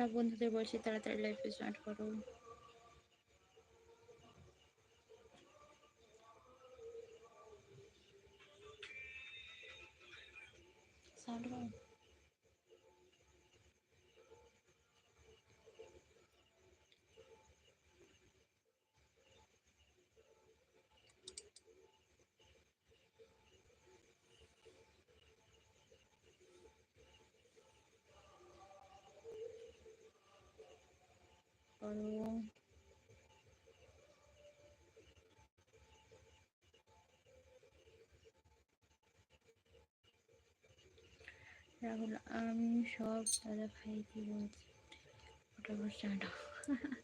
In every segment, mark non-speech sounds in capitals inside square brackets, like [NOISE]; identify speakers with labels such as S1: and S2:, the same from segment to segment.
S1: সব বন্ধুদের বলছি তাড়াতাড়ি লাইফে জয়েন করো। সাউন্ড করো রাহুল, আমি সব দাদা ভাইকে বলছি বসে [LAUGHS]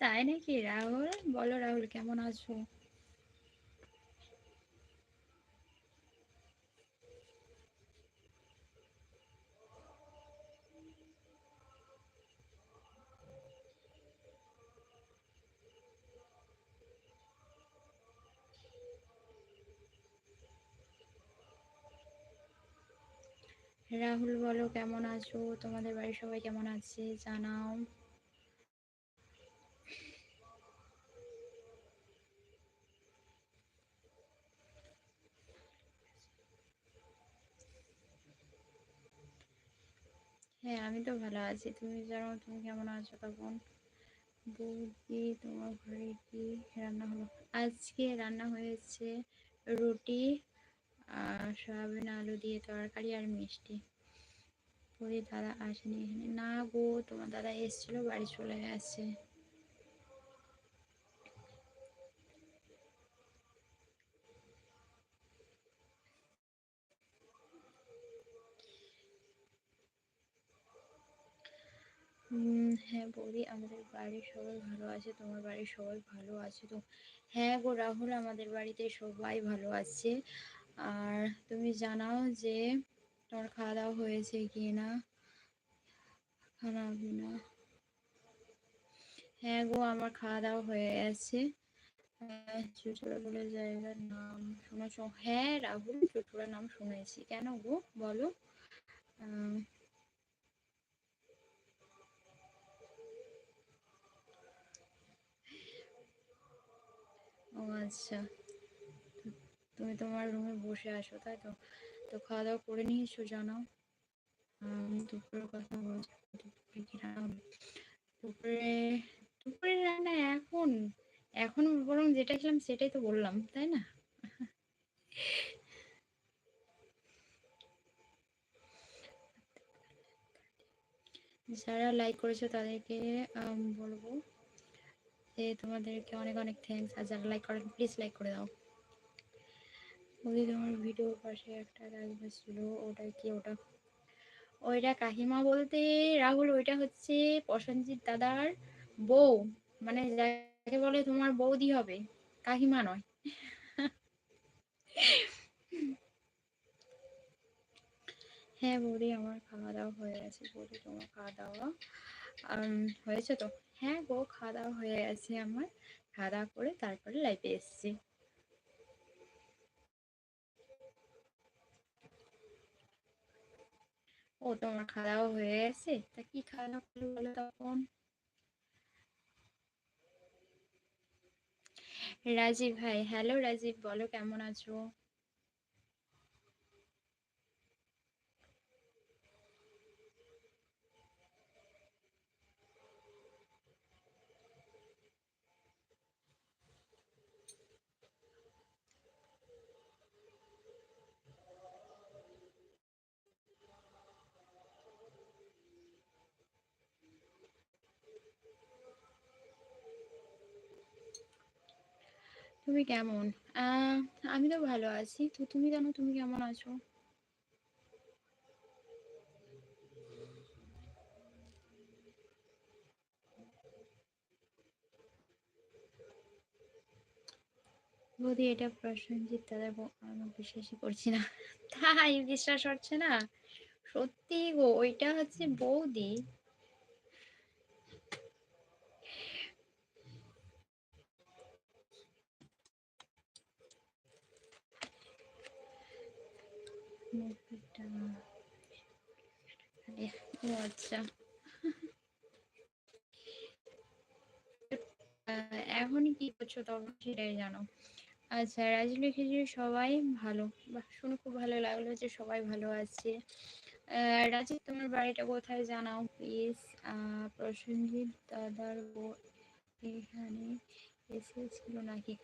S1: তাই নাকি? রাহুল, বলো রাহুল, কেমন আছো? রাহুল বলো, কেমন আছো? তোমাদের বাড়ির সবাই কেমন আছে? জানাও। হ্যাঁ আমি তো ভালো আছি। তুমি জানো, তুমি কেমন আছো তখন? বৌদি, তোমার ঘরে কি রান্না হলো? আজকে রান্না হয়েছে রুটি সয়াবিন, আলু দিয়ে তরকারি আর মিষ্টি। বলি দাদা আসেনি এখানে। না গো, তোমার দাদা এসেছিল, বাড়ি চলে গেছে। হ্যাঁ বৌদি, আমাদের বাড়ির সবাই ভালো আছে, তোমার বাড়ির সবাই ভালো আছে তো? হ্যাঁ গো, রাহুল আমাদের বাড়িতে সবাই ভালো আছে। আর তুমি জানাও যে তোমার খাওয়া দাওয়া হয়েছে কি না খানা পিনা হ্যাঁ গো, আমার খাওয়া দাওয়া হয়ে গেছে। চুচুড়া বলে জায়গার নাম শুনেছ হ্যাঁ রাহুল চুচুড়ার নাম শুনেছি। কেন গো? বলো। ও আচ্ছা। তুমি তোমার রুমে বসে আসো, তাই তো? তো খাওয়া দাওয়া করে নিয়েছো, জানাও। দুপুরের কথা বলছি, দুপুরে কি রান্না দুপুরে দুপুরে রান্না এখন এখন বরং যেটা খেলাম সেটাই তো বললাম, তাই না? যারা লাইক করেছ তাদেরকে বলব যে তোমাদেরকে অনেক অনেক থ্যাংকস আর যারা লাইক করেন প্লিজ লাইক করে দাও। ওই তোমার ভিডিও পাশে একটা রাখবে ছিল ওটা কি ওটা? ওইটা কাকিমা বলতে, রাহুল, ওইটা হচ্ছে প্রসেনজিৎ দাদার বউ মানে যাকে বলে তোমার বৌদি হবে কাকিমা নয়। হ্যাঁ বৌদি, আমার খাওয়া দাওয়া হয়ে গেছে বৌদি, তোমার খাওয়া দাওয়া হয়েছে তো? হ্যাঁ গো খাওয়া দাওয়া হয়ে গেছে আমার খাওয়া দাওয়া করে তারপরে লাইফে এসেছি। ও তোমার খাওয়া হয়ে গেছে? তা কি খাওয়া দাওয়া বলো তখন? রাজীব ভাই, হ্যালো রাজীব, বলো কেমন আছো? তুমি কেমন? আমি তো ভালো আছি। তো তুমি জানো তুমি কেমন আছো? বৌদি, এটা প্রসেনজিৎ দাদা আমি বিশ্বাসই করছি না। তাই বিশ্বাস হচ্ছে না। সত্যি গো, ওইটা হচ্ছে বৌদি। ও আচ্ছা। এখন কি করছ তখন সেটাই জানো। আচ্ছা সবাই ভালো? বা শুনে খুব ভালো লাগল যে সবাই ভালো আছে। রাজি, তোমার বাড়িটা কোথায় জানাও প্লিজ প্রসেনজিৎ দাদার এখানে এসেছিল নাকি?